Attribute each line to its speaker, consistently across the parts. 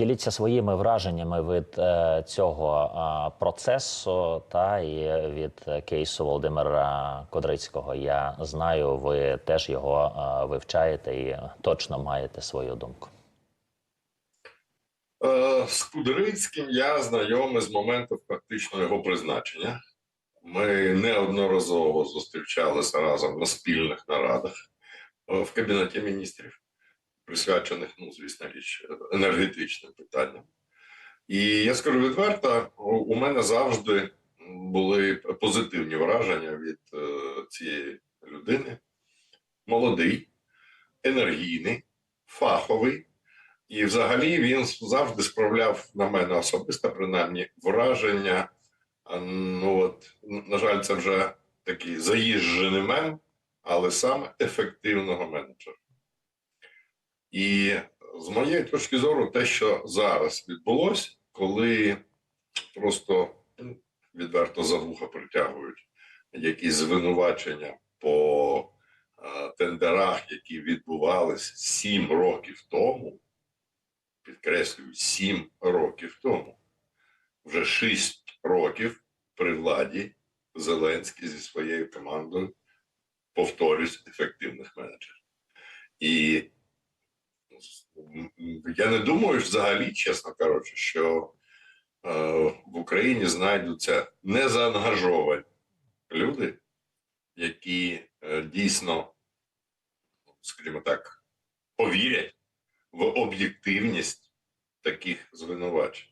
Speaker 1: Поділіться своїми враженнями від е, цього е, процесу та і від кейсу Володимира Кодрицького. Я знаю, ви теж його е, вивчаєте і точно маєте свою думку.
Speaker 2: З Кудрицьким я знайомий з моменту фактично його призначення. Ми неодноразово зустрічалися разом на спільних нарадах в Кабінеті міністрів, присвячених, ну, звісно річ, енергетичним питанням. І я скажу відверто, у- мене завжди були позитивні враження від е, цієї людини. Молодий, енергійний, фаховий. І взагалі він завжди справляв на мене особисто, принаймні, враження. Ну от, на жаль, це вже такий заїжджений мем, але саме ефективного менеджера. І з моєї точки зору, те, що зараз відбулося, коли просто ну, відверто за вуха притягують якісь звинувачення по тендерах, які відбувалися сім років тому підкреслюю, сім років тому. Вже шість років при владі Зеленський зі своєю командою повторюсь ефективних менеджерів. І я не думаю взагалі, чесно кажучи, що е, в Україні знайдуться незаангажовані люди, які е, дійсно, скажімо так, повірять в об'єктивність таких звинувачень.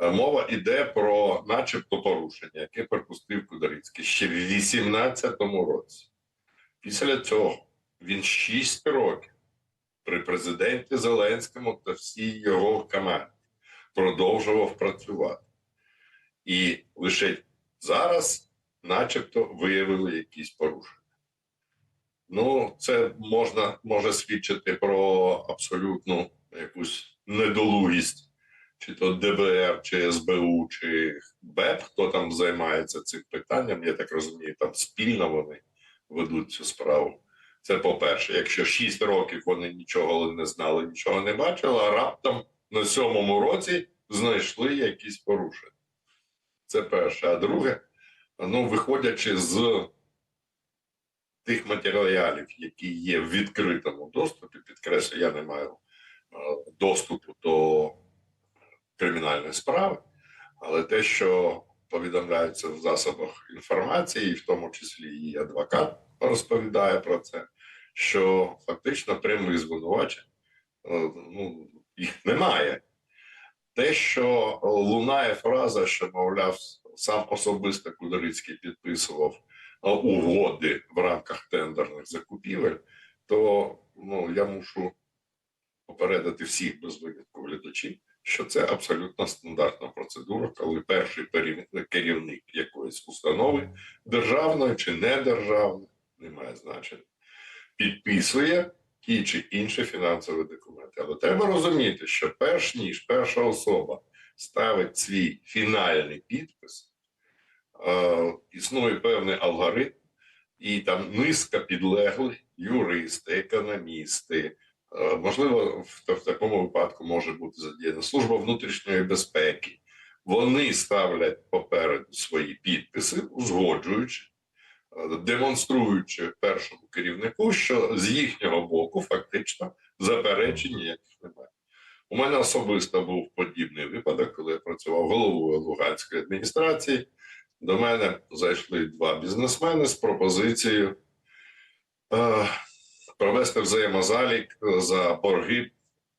Speaker 2: Е, Мова йде про, начебто, порушення, яке припустив Кудрицький ще в 18-му році. Після цього він 6 років при президенті Зеленському та всій його команді продовжував працювати. І лише зараз, начебто, виявили якісь порушення. Ну, це можна може свідчити про абсолютну якусь недолугість, чи то ДБР, чи СБУ, чи БЕП, хто там займається цим питанням. Я так розумію, там спільно вони ведуть цю справу. Це по-перше, якщо 6 років вони нічого не знали, нічого не бачили, а раптом на сьомому році знайшли якісь порушення. Це перше. А друге, ну, виходячи з тих матеріалів, які є в відкритому доступі, підкреслю, я не маю е, доступу до кримінальної справи, але те, що повідомляється в засобах інформації, в тому числі і адвокат розповідає про це, що фактично прямих звинувачень е, ну, їх немає. Те, що лунає фраза, що, мовляв, сам особисто Кудрицький підписував е, угоди в рамках тендерних закупівель, то ну, я мушу попередити всіх без винятку глядачів, що це абсолютно стандартна процедура, коли перший керівник якоїсь установи, державної чи недержавної, немає значення, підписує ті чи інші фінансові документи. Але треба розуміти, що перш ніж перша особа ставить свій фінальний підпис, е, існує певний алгоритм, і там низка підлеглих юристи, економісти. е, Можливо, в, в такому випадку може бути задіяна служба внутрішньої безпеки. Вони ставлять попереду свої підписи, узгоджуючи, демонструючи першому керівнику, що з їхнього боку фактично заперечень ніяких немає. У мене особисто був подібний випадок, коли я працював головою Луганської адміністрації. До мене зайшли два бізнесмени з пропозицією е, провести взаємозалік за борги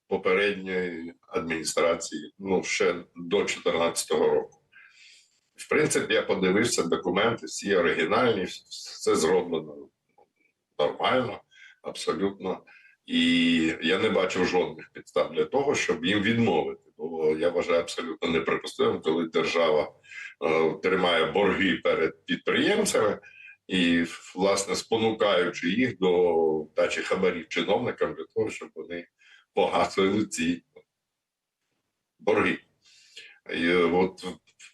Speaker 2: попередньої адміністрації, ну ще до 2014 року. В принципі, я подивився документи, всі оригінальні, все зроблено нормально, абсолютно. І я не бачив жодних підстав для того, щоб їм відмовити. Бо я вважаю абсолютно неприпустимим, коли держава е, тримає борги перед підприємцями і, власне, спонукаючи їх до дачі хабарів чиновникам для того, щоб вони погасили ці борги. І от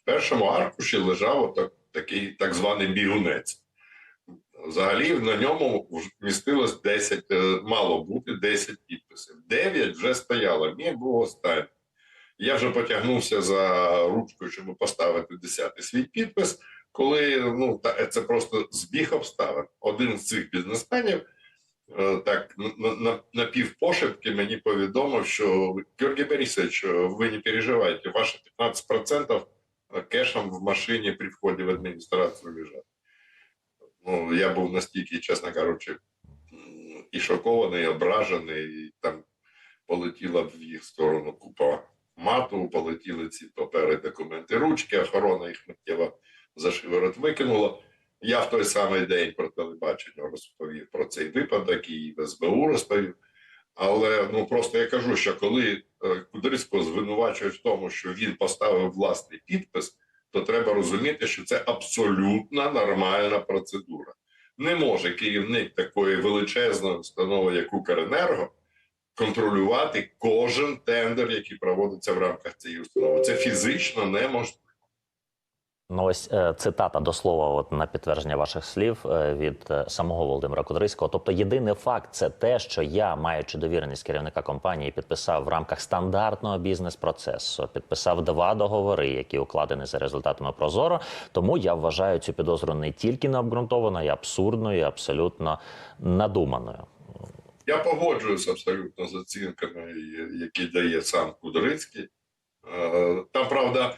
Speaker 2: в першому аркуші лежав отак, такий так званий бігунець. Взагалі на ньому вмістилось 10, е, мало бути 10 підписів. 9 вже стояло, мій був останній. Я вже потягнувся за ручкою, щоб поставити десятий свій підпис. Коли ну та це просто збіг обставин. Один з цих бізнесменів е, так на, на, на півпошепки мені повідомив, що Георгій Борисович, ви не переживайте, ваші 15% кешем в машині при вході в адміністрацію лежать. Ну, я був настільки, чесно кажучи, і шокований, і ображений, і там полетіла в їх сторону купа мату, полетіли ці папери, документи, ручки, охорона їх миттєво за шиворот викинула. Я в той самий день про телебачення розповів про цей випадок і в СБУ розповів. Але ну просто я кажу, що коли е, Кудрицького звинувачують в тому, що він поставив власний підпис, то треба розуміти, що це абсолютно нормальна процедура. Не може керівник такої величезної установи, як Укренерго, контролювати кожен тендер, який проводиться в рамках цієї установи. Це фізично неможливо.
Speaker 1: Ну, ось е, цитата до слова, от на підтвердження ваших слів е, від е, самого Володимира Кудрицького. Тобто, єдиний факт це те, що я, маючи довіреність керівника компанії, підписав в рамках стандартного бізнес-процесу, підписав два договори, які укладені за результатами Прозоро. Тому я вважаю цю підозру не тільки необґрунтованою, а абсурдною, абсолютно надуманою.
Speaker 2: Я погоджуюся абсолютно з оцінками, які дає сам Кудрицький. Там, правда,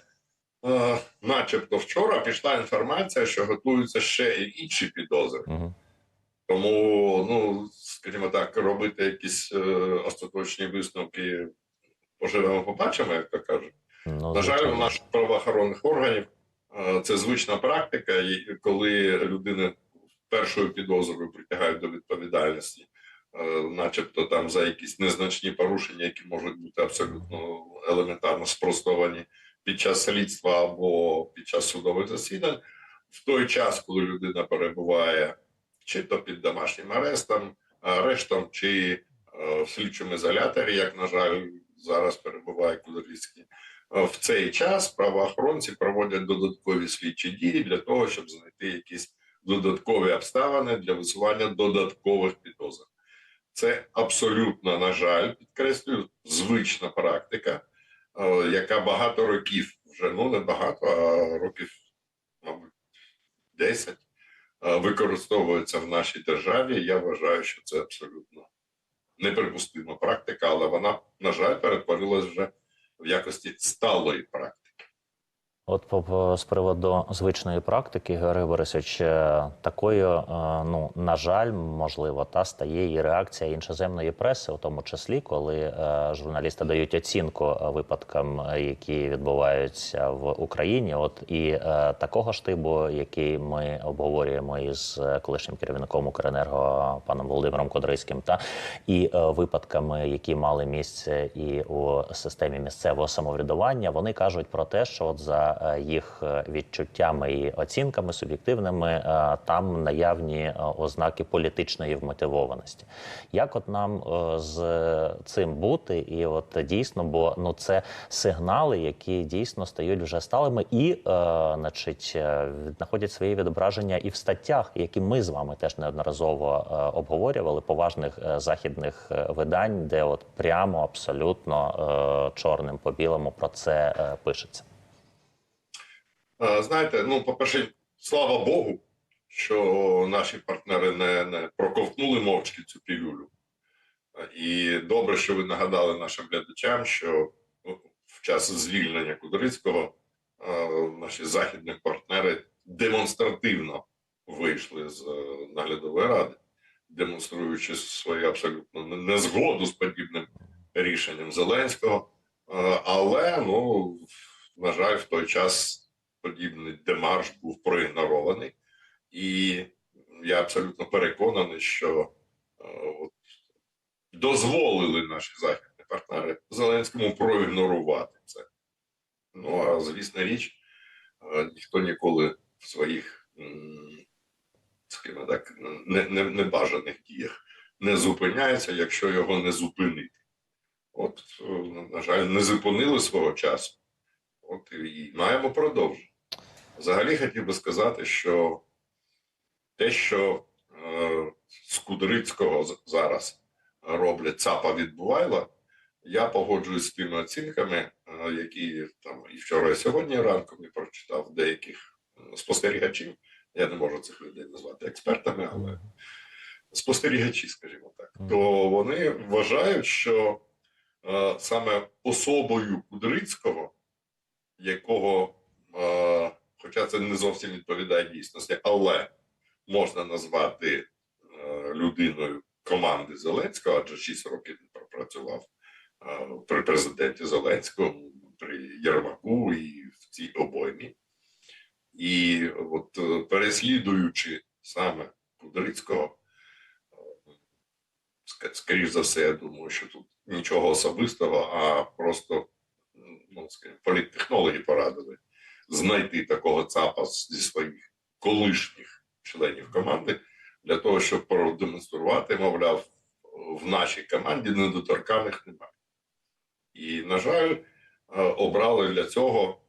Speaker 2: е, начебто вчора пішла інформація, що готуються ще і інші підозри.
Speaker 1: Угу.
Speaker 2: Тому, ну, скажімо так, робити якісь е, остаточні висновки поживемо, побачимо, як то кажуть.
Speaker 1: Ну,
Speaker 2: На жаль, у наших правоохоронних органів е, це звична практика, і коли людину першою підозрою притягають до відповідальності, е, начебто там за якісь незначні порушення, які можуть бути абсолютно елементарно спростовані під час слідства або під час судових засідань, в той час, коли людина перебуває чи то під домашнім арестом, арештом, чи е, в слідчому ізоляторі, як на жаль, зараз перебуває Кудрицький, Е, в цей час правоохоронці проводять додаткові слідчі дії для того, щоб знайти якісь додаткові обставини для висування додаткових підозр. Це абсолютно, на жаль, підкреслюю, звична практика, яка багато років вже ну не багато, а років, мабуть, 10 е, використовується в нашій державі. Я вважаю, що це абсолютно неприпустима практика, але вона, на жаль, перетворилась вже в якості сталої практики.
Speaker 1: От з приводу звичної практики, Георгій Борисович, е, такою, е, ну на жаль, можливо, та стає і реакція іншоземної преси, у тому числі, коли е, журналісти дають оцінку випадкам, які відбуваються в Україні. От і такого штибу, який ми обговорюємо із колишнім керівником Укренерго паном Володимиром Кодрицьким, та і випадками, які мали місце і у системі місцевого самоврядування, вони кажуть про те, що от за е, їх е, відчуттями і оцінками суб'єктивними е, там наявні ознаки політичної вмотивованості. Як от нам з цим бути, і от дійсно, бо ну це сигнали, які дійсно стають вже сталими, і значить знаходять своє відображення і в статтях, які ми з вами теж неодноразово обговорювали поважних західних видань, де от прямо абсолютно чорним по білому про це пишеться.
Speaker 2: Е, Знаєте, ну, по-перше, слава Богу, що наші партнери не, не проковтнули мовчки цю пілюлю. Е, І добре, що ви нагадали нашим глядачам, що ну, в час звільнення Кудрицького е, наші західні партнери демонстративно вийшли з е, наглядової ради, демонструючи свою абсолютно незгоду з подібним рішенням Зеленського. Але, ну, на жаль, в той час подібний демарш був проігнорований, і я абсолютно переконаний, що е, от, дозволили наші західні партнери Зеленському проігнорувати це. Ну а звісна річ, е, ніхто ніколи в своїх скажімо так, не- не- небажаних діях не зупиняється, якщо його не зупинити. От, е, на жаль, не зупинили свого часу. От і маємо продовжити. Взагалі хотів би сказати, що те, що е, з Кудрицького зараз роблять ЦАПа від Бувайла, я погоджуюсь з тими оцінками, е, е, які там і вчора, і сьогодні ранком я прочитав деяких е, спостерігачів. Я не можу цих людей назвати експертами, але спостерігачі, скажімо так, то вони вважають, що е, саме особою Кудрицького, якого, е, хоча це не зовсім відповідає дійсності, але можна назвати е, людиною команди Зеленського, адже 6 років він пропрацював е, при президенті Зеленському, при Єрмаку і в цій обоймі. І от е, переслідуючи саме Кудрицького, скоріш за все, я думаю, що тут нічого особистого, а просто ну, скажімо, політтехнологи порадили знайти такого ЦАПа зі своїх колишніх членів команди для того, щоб продемонструвати, мовляв, в нашій команді недоторканих немає. І, на жаль, е, обрали для цього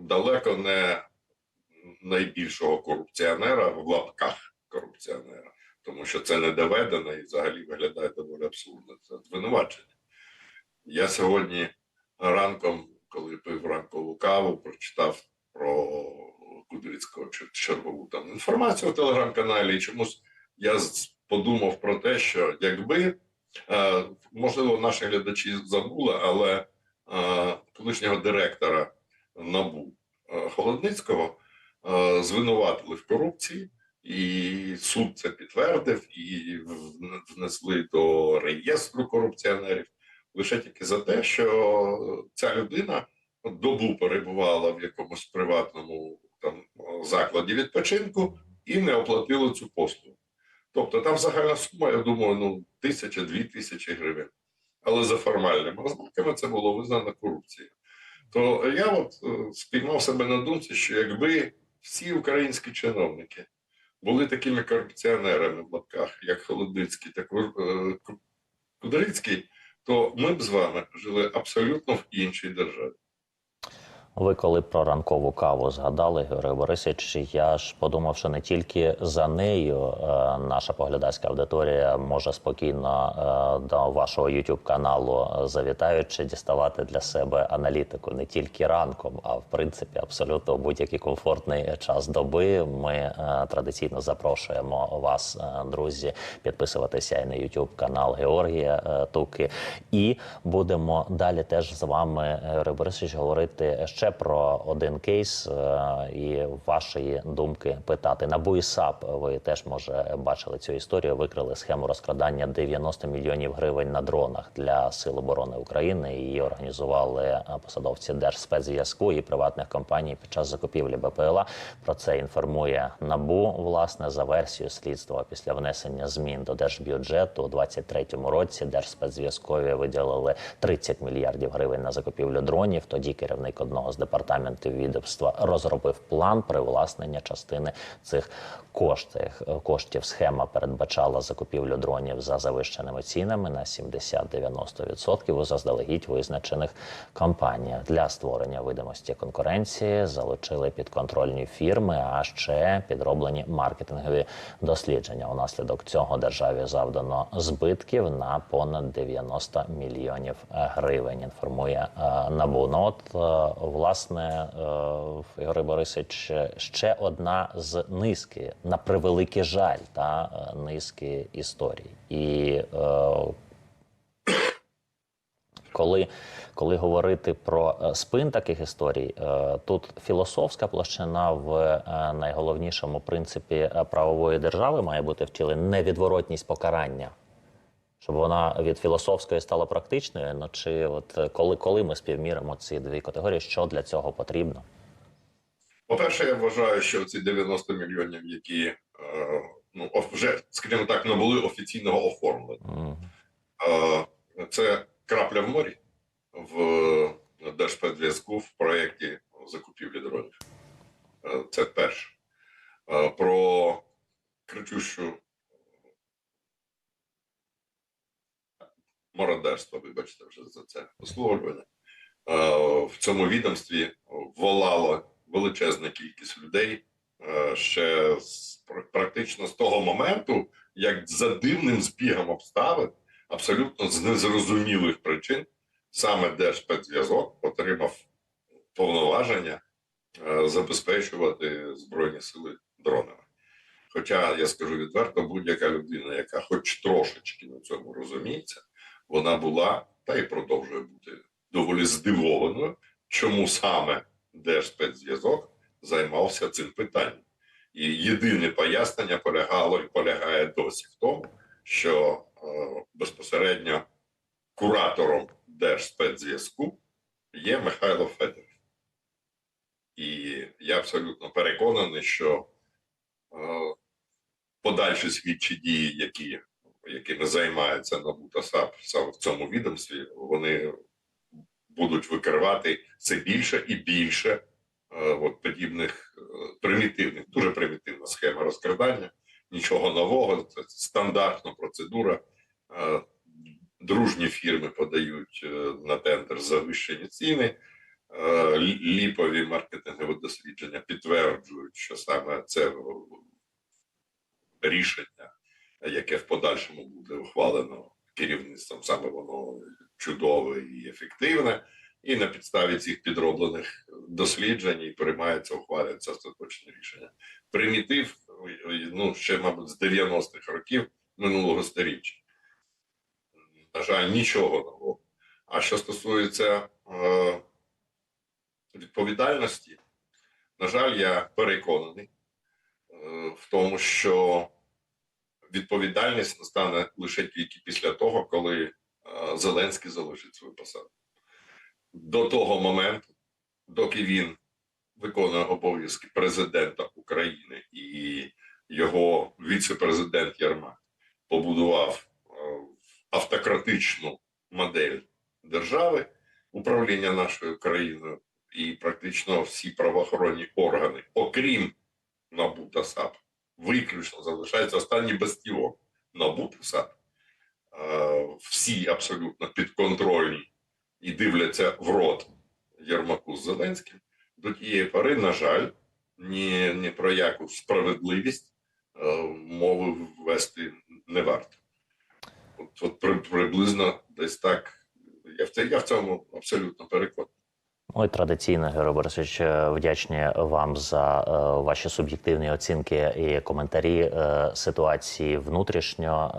Speaker 2: далеко не найбільшого корупціонера в лапках корупціонера, тому що це не доведено і взагалі виглядає доволі абсурдно. Це звинувачення. Я сьогодні ранком, коли пив ранкову каву, прочитав про Кудрицького чер- чергову там інформацію у телеграм-каналі, і чомусь я подумав про те, що якби е, можливо наші глядачі забули, але е, колишнього директора НАБУ е, Холодницького звинуватили в корупції, і суд це підтвердив, і внесли до реєстру корупціонерів лише тільки за те, що ця людина добу перебувала в якомусь приватному там закладі відпочинку і не оплатила цю послугу. Тобто там загальна сума, я думаю, ну тисяча, дві тисячі гривень. Але за формальними ознаками це було визнано корупцією. То я от е, спіймав себе на думці, що якби всі українські чиновники були такими корупціонерами в лапках, як Холодницький, так і е, Кудрицький, то ми б з вами жили абсолютно в іншій державі.
Speaker 1: Ви коли про ранкову каву згадали, Георгій Борисович, я ж подумав, що не тільки за нею е, наша поглядацька аудиторія може спокійно е, до вашого youtube каналу завітаючи діставати для себе аналітику не тільки ранком, а в принципі абсолютно будь-який комфортний час доби. Ми е, традиційно запрошуємо вас, е, друзі, підписуватися і на youtube канал Георгія е, Туки. І будемо далі теж з вами, Георгій Борисович, говорити ще про один кейс е, і вашої думки питати. На і САП ви теж може бачили цю історію. Викрили схему розкрадання 90 мільйонів гривень на дронах для Сил оборони України. Її організували е, посадовці Держспецзв'язку і приватних компаній під час закупівлі БПЛА. Про це інформує НАБУ власне за версією слідства після внесення змін до держбюджету у 2023 році. Держспецзв'язкові виділили 30 мільярдів гривень на закупівлю дронів. Тоді керівник одного з департаментів відомства розробив план привласнення частини цих коштів. Коштів схема передбачала закупівлю дронів за завищеними цінами на 70-90% у заздалегідь визначених компаніях. Для створення видимості конкуренції залучили підконтрольні фірми, а ще підроблені маркетингові дослідження. Унаслідок цього державі завдано збитків на понад 90 мільйонів гривень. Інформує е, НАБУ. Ну, от, е, власне, е, Ігор Борисович, ще одна з низки на превеликий жаль та е, низки історій. І е, коли, коли говорити про е, спин таких історій, е, тут філософська площина в е, найголовнішому принципі е, правової держави має бути втілена невідворотність покарання. Щоб вона від філософської стала практичною, ну чи от е, коли, коли ми співміримо ці дві категорії, що для цього потрібно?
Speaker 2: По-перше, я вважаю, що ці 90 мільйонів, які е, ну, вже, скажімо так, не були офіційного оформлення. Е, Це крапля в морі в Держспецзв'язку в проєкті закупівлі дронів. Е, Це перше. Е, Про кричущу мародерство, вибачте вже за це висловлювання. Е, В цьому відомстві волала величезна кількість людей е, ще практично з того моменту, як за дивним збігом обставин абсолютно з незрозумілих причин саме Держспецзв'язок отримав повноваження е, забезпечувати збройні сили дронами. Хоча я скажу відверто, будь-яка людина, яка хоч трошечки на цьому розуміється, вона була та й продовжує бути доволі здивованою, чому саме Держспецзв'язок займався цим питанням. І єдине пояснення полягало і полягає досі в тому, що е, безпосередньо куратором Держспецзв'язку є Михайло Федоров. І я абсолютно переконаний, що е, подальші слідчі дії, які, якими займається НАБУ та САП в цьому відомстві, вони будуть викривати все більше і більше е, от подібних е, примітивних, дуже примітивна схема розкрадання. Нічого нового, це стандартна процедура. Е, Дружні фірми подають на тендер завищені ціни. Ліпові маркетингові дослідження підтверджують, що саме це рішення, яке в подальшому буде ухвалено керівництвом, саме воно чудове і ефективне. І на підставі цих підроблених досліджень приймається, ухвалюється остаточне рішення. Примітив, ну ще, мабуть, з 90-х років минулого сторіччя. На жаль, нічого нового. А що стосується е, відповідальності, на жаль, я переконаний е, в тому, що відповідальність настане лише тільки після того, коли е, Зеленський залишить свою посаду. До того моменту, доки він виконує обов'язки президента України і його віце-президент Єрмак побудував е, автократичну модель держави управління нашою країною і практично всі правоохоронні органи, окрім НАБУ та САП, виключно залишається останній бастіон НАБУ та САП. Е, Всі абсолютно підконтрольні і дивляться в рот Єрмаку з Зеленським. До тієї пори, на жаль, ні, ні про яку справедливість е, мови ввести не варто. От, от приблизно десь так. Я в, я в цьому абсолютно переконаний.
Speaker 1: Ой, традиційно, Георгій Борисович, е, вдячні вам за е, ваші суб'єктивні оцінки і коментарі е, ситуації внутрішньо,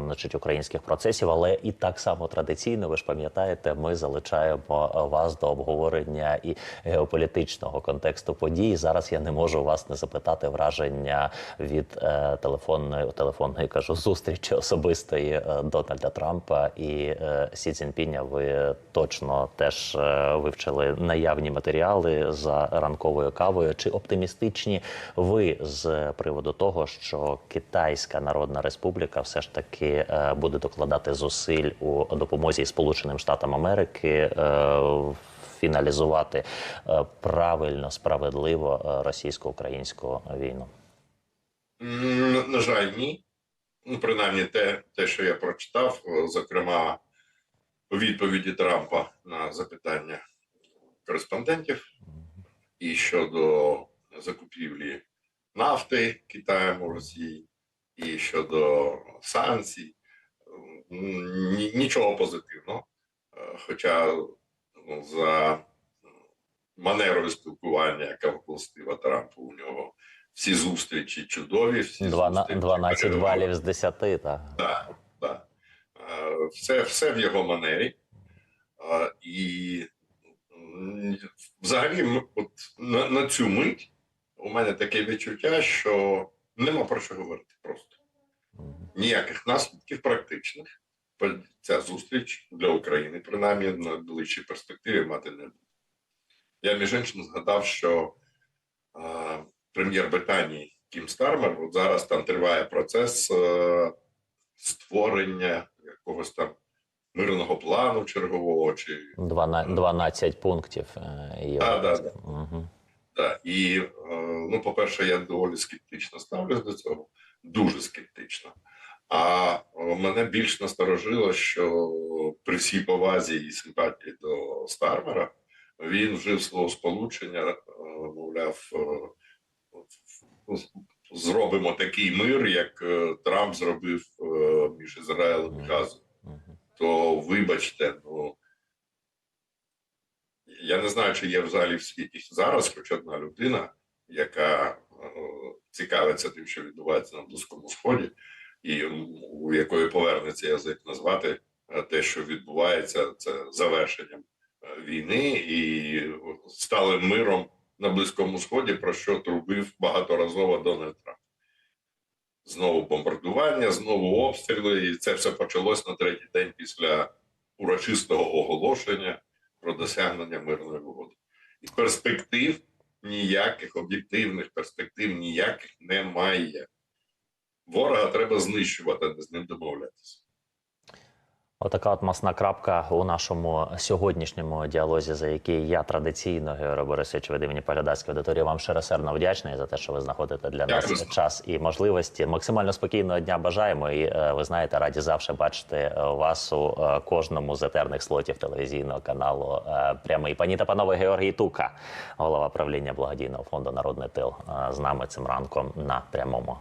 Speaker 1: е, значить, українських процесів. Але і так само традиційно, ви ж пам'ятаєте, ми залучаємо вас до обговорення і геополітичного контексту подій. Зараз я не можу вас не запитати враження від е, телефонної телефонної кажу зустрічі особистої е, Дональда Трампа і е, Сі Цзіньпіня. Ви точно теж е, вивчили наявні матеріали за ранковою кавою. Чи оптимістичні ви з приводу того, що Китайська Народна Республіка все ж таки е, буде докладати зусиль у допомозі Сполученим Штатам Америки? е, Фіналізувати е, правильно, справедливо російсько-українську війну.
Speaker 2: На, жаль, ні. Ну, принаймні, те, те, що я прочитав, зокрема, у відповіді Трампа на запитання кореспондентів і щодо закупівлі нафти Китаєм у Росії, і щодо санкцій, нічого позитивного. Е, Хоча ну, за манерою спілкування, яка властива Трампу, у нього всі зустрічі чудові, всі
Speaker 1: Двана-
Speaker 2: зустрічі
Speaker 1: 12
Speaker 2: переговори.
Speaker 1: балів з 10, так.
Speaker 2: Так, так. Все, все в його манері. Е, І взагалі, от на, на цю мить у мене таке відчуття, що нема про що говорити просто. Ніяких наслідків практичних ця зустріч для України, принаймні на ближчій перспективі, мати не буде. Я, між іншим, згадав, що е, прем'єр Британії Кім Стармер, от зараз там триває процес е, створення якогось там мирного плану чергового чи
Speaker 1: 12, 12 пунктів. е, є.
Speaker 2: Да, да.
Speaker 1: Мгм.
Speaker 2: Так, і е, ну, по-перше, я доволі скептично ставлюсь до цього, дуже скептично. А е, мене більш насторожило, що при всій повазі і симпатії до Стармера він вжив свого сполучення, мовляв, ну, зробимо такий мир, як Трамп зробив між Ізраїлем і Газом. То вибачте, ну Я не знаю, чи є в залі в світі зараз хоч одна людина, яка е, цікавиться тим, що відбувається на Близькому Сході, і у якої повернеться язик назвати е, те, що відбувається, це завершенням е, війни і сталим миром на Близькому Сході, про що трубив багаторазово Дональд Трамп. Знову бомбардування, знову обстріли, і це все почалось на третій день після урочистого оголошення про досягнення мирної угоди. І перспектив ніяких, об'єктивних перспектив ніяких немає. Ворога треба знищувати, а не з ним домовлятися.
Speaker 1: Отака от масна крапка у нашому сьогоднішньому діалозі, за який я традиційно, Георгій Борисович, від імені Полядацької аудиторії вам щиросердно вдячний за те, що ви знаходите для
Speaker 2: Дякую.
Speaker 1: нас час і можливості. Максимально спокійного дня бажаємо. І е, ви знаєте, раді завжди бачити е, вас у е, кожному з етерних слотів телевізійного каналу прямий. Пані та панове Георгій Тука, голова правління благодійного фонду Народний тил, з нами цим ранком на прямому.